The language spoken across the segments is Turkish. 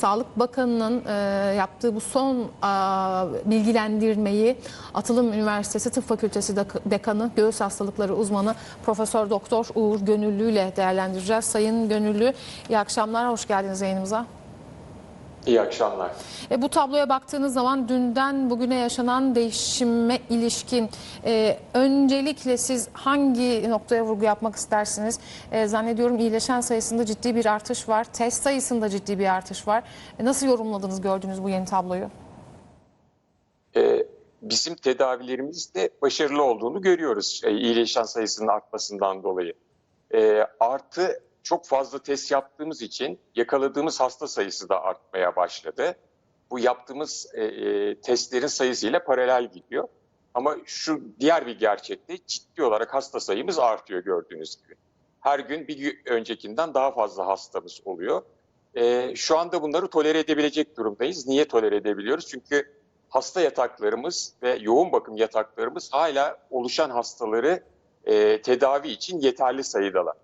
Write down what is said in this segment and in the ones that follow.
Sağlık Bakanı'nın e, yaptığı bu son a, bilgilendirmeyi Atılım Üniversitesi Tıp Fakültesi Dekanı, Göğüs Hastalıkları uzmanı Profesör Doktor Uğur Gönüllü ile değerlendireceğiz. Sayın Gönüllü, iyi akşamlar, hoş geldiniz yayınımıza. İyi akşamlar. E, bu tabloya baktığınız zaman dünden bugüne yaşanan değişime ilişkin e, öncelikle siz hangi noktaya vurgu yapmak istersiniz? E, zannediyorum iyileşen sayısında ciddi bir artış var. Test sayısında ciddi bir artış var. E, nasıl yorumladınız gördüğünüz bu yeni tabloyu? Ee, bizim tedavilerimizde başarılı olduğunu görüyoruz e, iyileşen sayısının artmasından dolayı. Ee, artı çok fazla test yaptığımız için yakaladığımız hasta sayısı da artmaya başladı. Bu yaptığımız e, e, testlerin sayısıyla paralel gidiyor. Ama şu diğer bir gerçekte ciddi olarak hasta sayımız artıyor gördüğünüz gibi. Her gün bir öncekinden daha fazla hastamız oluyor. Ee, şu anda bunları tolere edebilecek durumdayız. Niye tolere edebiliyoruz? Çünkü hasta yataklarımız ve yoğun bakım yataklarımız hala oluşan hastaları e, tedavi için yeterli sayıdalar.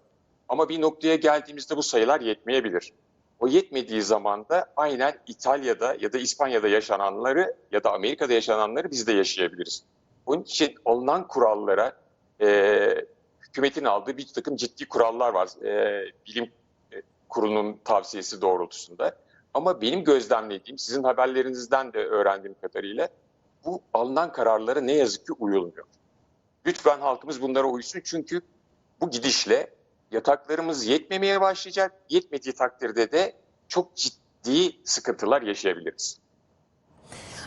Ama bir noktaya geldiğimizde bu sayılar yetmeyebilir. O yetmediği zaman da aynen İtalya'da ya da İspanya'da yaşananları ya da Amerika'da yaşananları biz de yaşayabiliriz. Bunun için alınan kurallara e, hükümetin aldığı bir takım ciddi kurallar var. E, bilim e, kurulunun tavsiyesi doğrultusunda. Ama benim gözlemlediğim, sizin haberlerinizden de öğrendiğim kadarıyla bu alınan kararlara ne yazık ki uyulmuyor. Lütfen halkımız bunlara uysun çünkü bu gidişle yataklarımız yetmemeye başlayacak. Yetmediği takdirde de çok ciddi sıkıntılar yaşayabiliriz.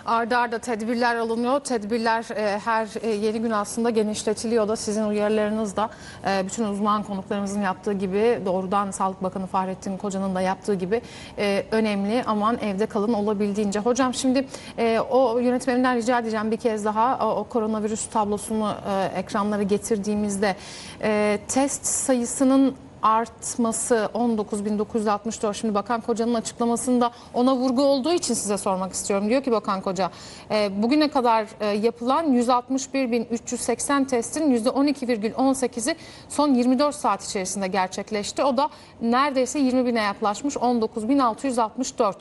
Arda arda tedbirler alınıyor. Tedbirler e, her e, yeni gün aslında genişletiliyor da sizin uyarılarınız da e, bütün uzman konuklarımızın yaptığı gibi doğrudan Sağlık Bakanı Fahrettin Koca'nın da yaptığı gibi e, önemli. Aman evde kalın olabildiğince. Hocam şimdi e, o yönetmeninden rica edeceğim bir kez daha o, o koronavirüs tablosunu e, ekranlara getirdiğimizde e, test sayısının artması 19.964 şimdi Bakan Koca'nın açıklamasında ona vurgu olduğu için size sormak istiyorum. Diyor ki Bakan Koca e, bugüne kadar e, yapılan 161.380 testin %12,18'i son 24 saat içerisinde gerçekleşti. O da neredeyse 20 bine yaklaşmış 19.664.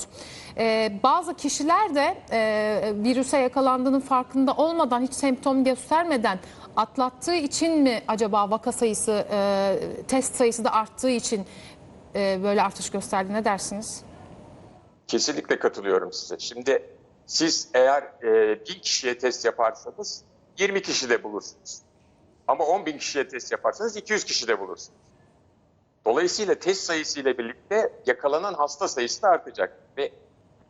E, bazı kişiler de e, virüse yakalandığının farkında olmadan hiç semptom göstermeden atlattığı için mi acaba vaka sayısı, e, test sayısı da arttığı için e, böyle artış gösterdi? Ne dersiniz? Kesinlikle katılıyorum size. Şimdi siz eğer e, bin kişiye test yaparsanız 20 kişi de bulursunuz. Ama 10 bin kişiye test yaparsanız 200 kişi de bulursunuz. Dolayısıyla test sayısı ile birlikte yakalanan hasta sayısı da artacak. Ve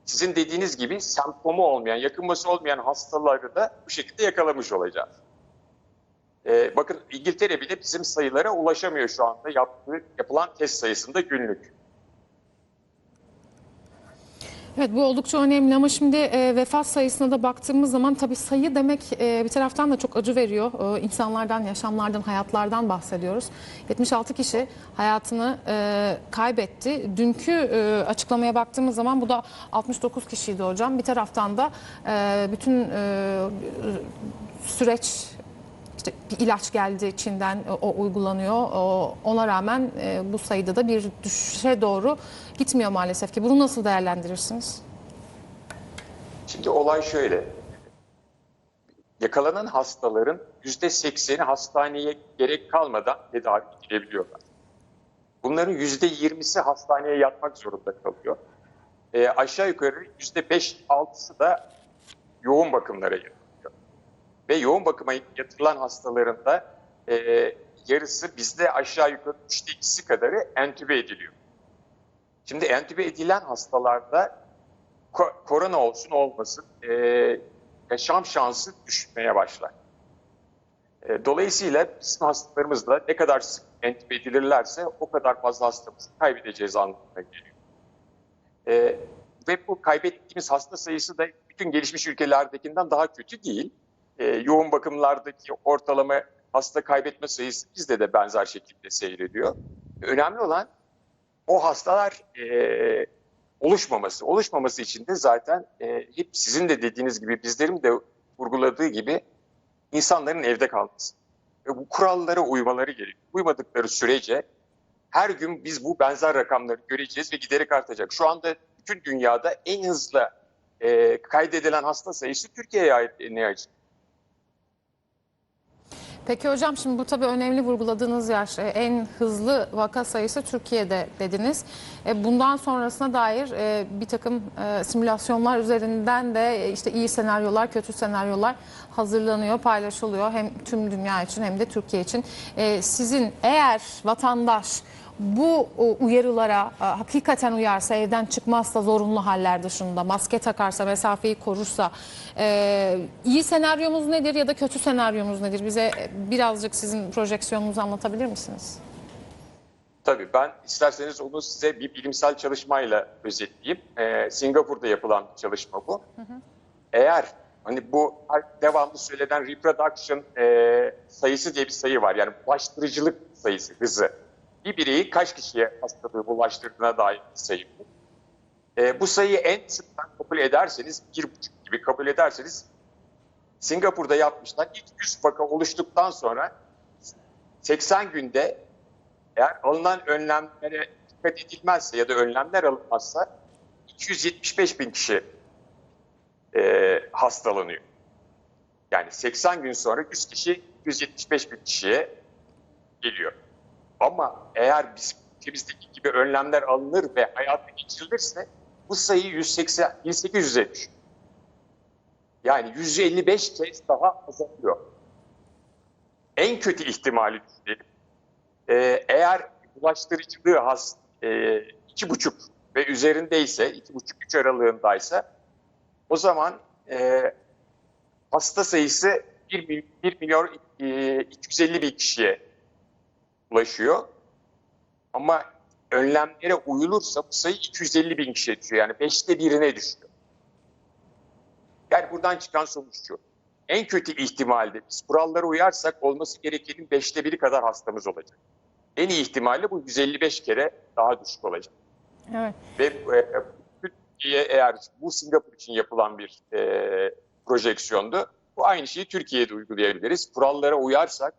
sizin dediğiniz gibi semptomu olmayan, yakınması olmayan hastaları da bu şekilde yakalamış olacağız. Ee, bakın İngiltere bile bizim sayılara ulaşamıyor şu anda yaptığı, yapılan test sayısında günlük. Evet bu oldukça önemli ama şimdi e, vefat sayısına da baktığımız zaman tabii sayı demek e, bir taraftan da çok acı veriyor. E, insanlardan, yaşamlardan, hayatlardan bahsediyoruz. 76 kişi hayatını e, kaybetti. Dünkü e, açıklamaya baktığımız zaman bu da 69 kişiydi hocam. Bir taraftan da e, bütün e, süreç işte bir ilaç geldi Çin'den e, o uygulanıyor. O, ona rağmen e, bu sayıda da bir düşüşe doğru gitmiyor maalesef ki. Bunu nasıl değerlendirirsiniz? Şimdi olay şöyle. Yakalanan hastaların %80'i hastaneye gerek kalmadan tedavi edilebiliyorlar. Bunların %20'si hastaneye yatmak zorunda kalıyor. E, aşağı yukarı %5-6'sı da yoğun bakımlara yatıyor. Ve yoğun bakıma yatırılan hastaların da e, yarısı bizde aşağı yukarı üçte ikisi kadarı entübe ediliyor. Şimdi entübe edilen hastalarda ko- korona olsun olmasın e, yaşam şansı düşmeye başlar. E, dolayısıyla bizim hastalarımız da ne kadar sık entübe edilirlerse o kadar fazla hastamızı kaybedeceğiz anlamına geliyor. E, ve bu kaybettiğimiz hasta sayısı da bütün gelişmiş ülkelerdekinden daha kötü değil. E, yoğun bakımlardaki ortalama hasta kaybetme sayısı bizde de benzer şekilde seyrediyor. Önemli olan o hastalar e, oluşmaması. Oluşmaması için de zaten e, hep sizin de dediğiniz gibi bizlerin de vurguladığı gibi insanların evde kalması. Ve bu kurallara uymaları gerekiyor. Uymadıkları sürece her gün biz bu benzer rakamları göreceğiz ve giderek artacak. Şu anda bütün dünyada en hızlı e, kaydedilen hasta sayısı Türkiye'ye ait ne açık. Peki hocam şimdi bu tabii önemli vurguladığınız yer. En hızlı vaka sayısı Türkiye'de dediniz. E, Bundan sonrasına dair e, bir takım e, simülasyonlar üzerinden de işte iyi senaryolar, kötü senaryolar hazırlanıyor, paylaşılıyor. Hem tüm dünya için hem de Türkiye için. Sizin eğer vatandaş bu o, uyarılara e, hakikaten uyarsa, evden çıkmazsa zorunlu haller dışında, maske takarsa, mesafeyi korursa, e, iyi senaryomuz nedir ya da kötü senaryomuz nedir? Bize e, birazcık sizin projeksiyonunuzu anlatabilir misiniz? Tabii ben isterseniz onu size bir bilimsel çalışmayla özetleyeyim. Ee, Singapur'da yapılan çalışma bu. Eğer hani bu devamlı söylenen reproduction e, sayısı diye bir sayı var. Yani bulaştırıcılık sayısı, hızı. Bir bireyi kaç kişiye hastalığı bulaştırdığına dair bir sayı bu. E, bu sayıyı en sıktan kabul ederseniz, bir buçuk gibi kabul ederseniz Singapur'da yapmışlar. İlk 100 vaka oluştuktan sonra 80 günde eğer alınan önlemlere dikkat edilmezse ya da önlemler alınmazsa 275 bin kişi e, hastalanıyor. Yani 80 gün sonra 100 kişi 275 bin kişiye geliyor. Ama eğer biz ülkemizdeki gibi önlemler alınır ve hayata geçirilirse bu sayı 180, 1800'e düşüyor. Yani 155 kez daha azalıyor. En kötü ihtimali düşünelim. Ee, eğer bulaştırıcılığı has e, iki buçuk ve üzerindeyse, iki buçuk üç aralığındaysa o zaman e, hasta sayısı 1, mil- 1 milyon e, 250 bin kişiye ulaşıyor. Ama önlemlere uyulursa bu sayı 250 bin kişiye düşüyor. Yani beşte birine düşüyor. Yani buradan çıkan sonuç şu. En kötü ihtimalde biz kurallara uyarsak olması gerekenin beşte biri kadar hastamız olacak. En iyi ihtimalle bu 155 kere daha düşük olacak. Evet. Ve e, Türkiye eğer bu Singapur için yapılan bir e, projeksiyondu. Bu aynı şeyi Türkiye'de uygulayabiliriz. Kurallara uyarsak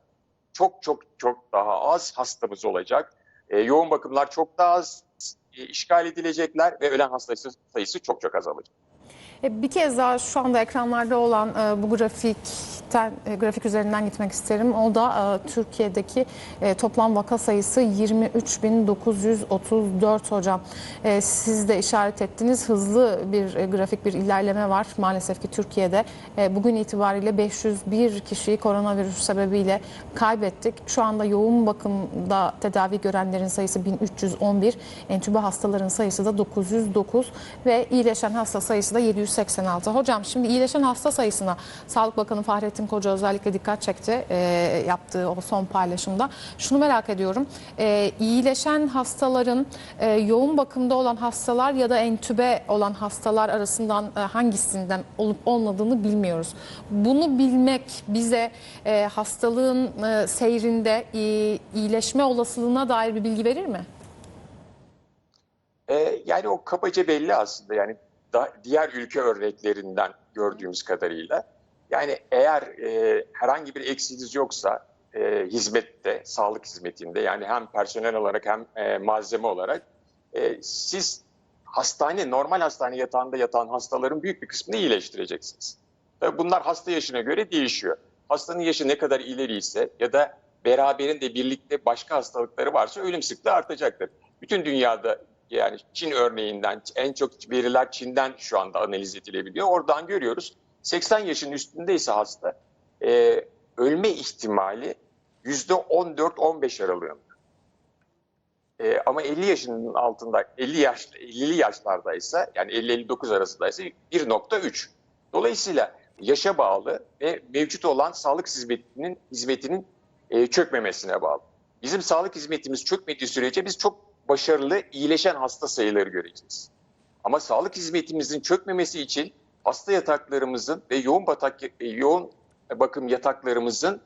çok çok çok daha az hastamız olacak. E, yoğun bakımlar çok daha az e, işgal edilecekler ve ölen hasta sayısı çok çok azalacak. E, Bir kez daha şu anda ekranlarda olan e, bu grafikten e, grafik üzerinden gitmek isterim. O da Türkiye'deki toplam vaka sayısı 23.934 hocam. Siz de işaret ettiniz hızlı bir grafik bir ilerleme var maalesef ki Türkiye'de. Bugün itibariyle 501 kişiyi koronavirüs sebebiyle kaybettik. Şu anda yoğun bakımda tedavi görenlerin sayısı 1311, entübe hastaların sayısı da 909 ve iyileşen hasta sayısı da 786. Hocam şimdi iyileşen hasta sayısına Sağlık Bakanı Fahrettin Koca özellikle dikkat çekti e, yaptığı o son paylaşımda. Şunu merak ediyorum. E, iyileşen hastaların e, yoğun bakımda olan hastalar ya da entübe olan hastalar arasından e, hangisinden olup olmadığını bilmiyoruz. Bunu bilmek bize e, hastalığın e, seyrinde e, iyileşme olasılığına dair bir bilgi verir mi? E, yani o kabaca belli aslında yani da, diğer ülke örneklerinden gördüğümüz kadarıyla. Yani eğer e, herhangi bir eksiğiniz yoksa e, hizmette, sağlık hizmetinde yani hem personel olarak hem e, malzeme olarak e, siz hastane, normal hastane yatağında yatan hastaların büyük bir kısmını iyileştireceksiniz. Tabii bunlar hasta yaşına göre değişiyor. Hastanın yaşı ne kadar ileri ise ya da beraberinde birlikte başka hastalıkları varsa ölüm sıklığı artacaktır. Bütün dünyada yani Çin örneğinden en çok veriler Çin'den şu anda analiz edilebiliyor. Oradan görüyoruz 80 yaşın üstündeyse hasta e, ölme ihtimali %14-15 aralığında. E, ama 50 yaşının altında 50 yaş 50'li yaşlardaysa yani 50-59 arasındaysa 1.3. Dolayısıyla yaşa bağlı ve mevcut olan sağlık hizmetinin hizmetinin e, çökmemesine bağlı. Bizim sağlık hizmetimiz çökmediği sürece biz çok başarılı iyileşen hasta sayıları göreceğiz. Ama sağlık hizmetimizin çökmemesi için hasta yataklarımızın ve yoğun batak e, yoğun bakım yataklarımızın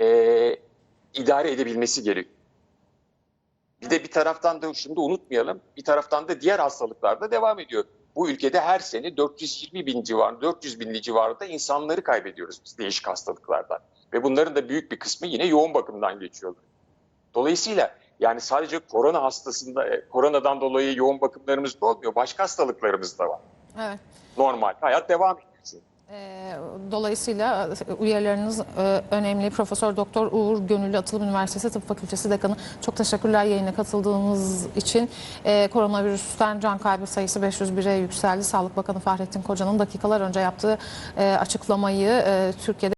e, idare edebilmesi gerekiyor. Bir de bir taraftan da şimdi unutmayalım, bir taraftan da diğer hastalıklar da devam ediyor. Bu ülkede her sene 420 bin civarında, 400 binli civarında insanları kaybediyoruz biz değişik hastalıklardan. Ve bunların da büyük bir kısmı yine yoğun bakımdan geçiyorlar. Dolayısıyla Yani sadece korona hastasında, e, koronadan dolayı yoğun bakımlarımız da olmuyor. Başka hastalıklarımız da var. Evet. Normal. Hayat devam ediyor. Ee, Dolayısıyla uyarılarınız e, önemli. Profesör Doktor Uğur Gönüllü Atılım Üniversitesi Tıp Fakültesi Dekanı çok teşekkürler yayına katıldığınız için. Ee, Koronavirüsten can kaybı sayısı 501'e yükseldi. Sağlık Bakanı Fahrettin Koca'nın dakikalar önce yaptığı e, açıklamayı e, Türkiye'de